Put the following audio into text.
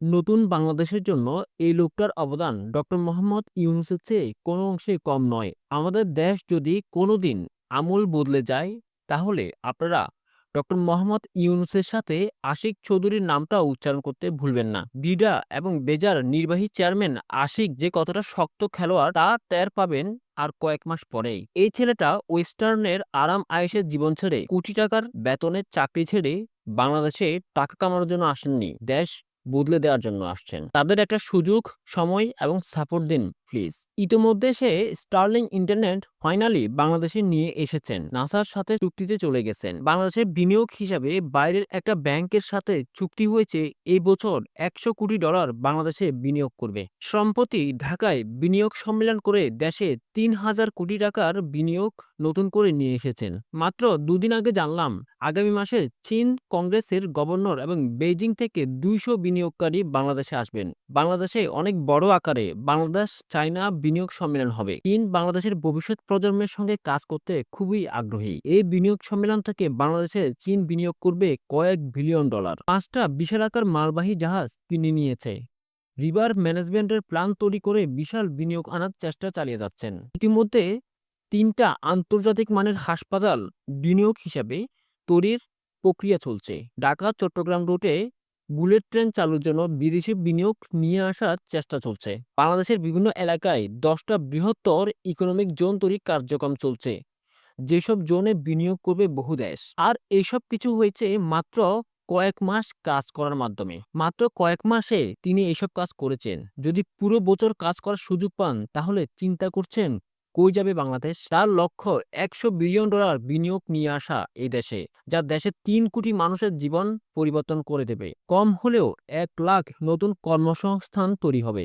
নতুন বাংলাদেশের জন্য এই লোকটার অবদান ডক্টর মোহাম্মদ ইউনুসের চেয়ে কোনো অংশে কম নয়। আমাদের দেশ যদি কোনোদিন আমূল বদলে যায়, তাহলে আপনারা ডক্টর মোহাম্মদ ইউনুসের সাথে আশিক চৌধুরীর নামটাও উচ্চারণ করতে ভুলবেন না। বিডা এবং বেজার নির্বাহী চেয়ারম্যান আশিক যে কতটা শক্ত খেলোয়াড় তা টের পাবেন আর কয়েক মাস পরেই। এই ছেলেটা ওয়েস্টার্নের আরাম আয়েশের জীবন ছেড়ে কোটি টাকার বেতনের চাকরি ছেড়ে বাংলাদেশে টাকা কামানোর জন্য আসেননি। দেশ বদলে দেওয়ার জন্য আসছেন। তাদের একটা সুযোগ, সময় এবং সাপোর্ট দিন প্লিজ। ইতোমধ্যে সে স্টার্লিং ইন্টারনেট ফাইনালি বাংলাদেশে নিয়ে এসেছেন। নাসার সাথে চুক্তিতে চলে গেছেন। বাংলাদেশের বিনিয়োগ হিসাবে বাইরের একটা ব্যাংকের সাথে চুক্তি হয়েছে, এই বছর একশো কোটি ডলার বাংলাদেশে বিনিয়োগ করবে। সম্প্রতি ঢাকায় বিনিয়োগ সম্মেলন করে দেশে তিন হাজার কোটি টাকার বিনিয়োগ নতুন করে নিয়ে এসেছেন। মাত্র দুদিন আগে জানলাম, আগামী মাসে চীন কংগ্রেসের গভর্নর এবং বেইজিং থেকে দুইশো বিনিয়োগকারী বাংলাদেশে আসবেন। বাংলাদেশে অনেক বড় আকারে বাংলাদেশ চায়না বিনিয়োগ সম্মেলন হবে। চীন বাংলাদেশের ভবিষ্যৎ প্রজন্মের সঙ্গে কাজ করতে খুবই আগ্রহী। এই বিনিয়োগ সম্মেলন থেকে বাংলাদেশে চীন বিনিয়োগ করবে কয়েক বিলিয়ন ডলার। পাঁচটা বিশালাকার মালবাহী জাহাজ কিনে নিয়েছে। রিভার ম্যানেজমেন্টের প্ল্যান তৈরি করে বিশাল বিনিয়োগ আনার চেষ্টা চালিয়ে যাচ্ছেন। ইতিমধ্যে তিনটা আন্তর্জাতিক মানের হাসপাতাল বিনিয়োগ হিসাবে তৈরির প্রক্রিয়া চলছে। ঢাকা-চট্টগ্রাম রুটে বুলেট ট্রেন চালুর জন্য বিদেশি বিনিয়োগ নিয়ে আসার চেষ্টা চলছে। বাংলাদেশের বিভিন্ন এলাকায় দশটা বৃহত্তর ইকোনমিক জোন তৈরির কার্যক্রম চলছে। যেসব জোনে বিনিয়োগ করবে বহু দেশ। আর এসব কিছু হয়েছে মাত্র কয়েক মাস কাজ করার মাধ্যমে। মাত্র কয়েক মাসে তিনি এসব কাজ করেছেন। যদি পুরো বছর কাজ করার সুযোগ পান, তাহলে চিন্তা করছেন কই যাবে বাংলাদেশ? তার লক্ষ্য একশো বিলিয়ন ডলার বিনিয়োগ নিয়ে আসা এই দেশে, যা দেশের তিন কোটি মানুষের জীবন পরিবর্তন করে দেবে। কম হলেও এক লাখ নতুন কর্মসংস্থান তৈরি হবে।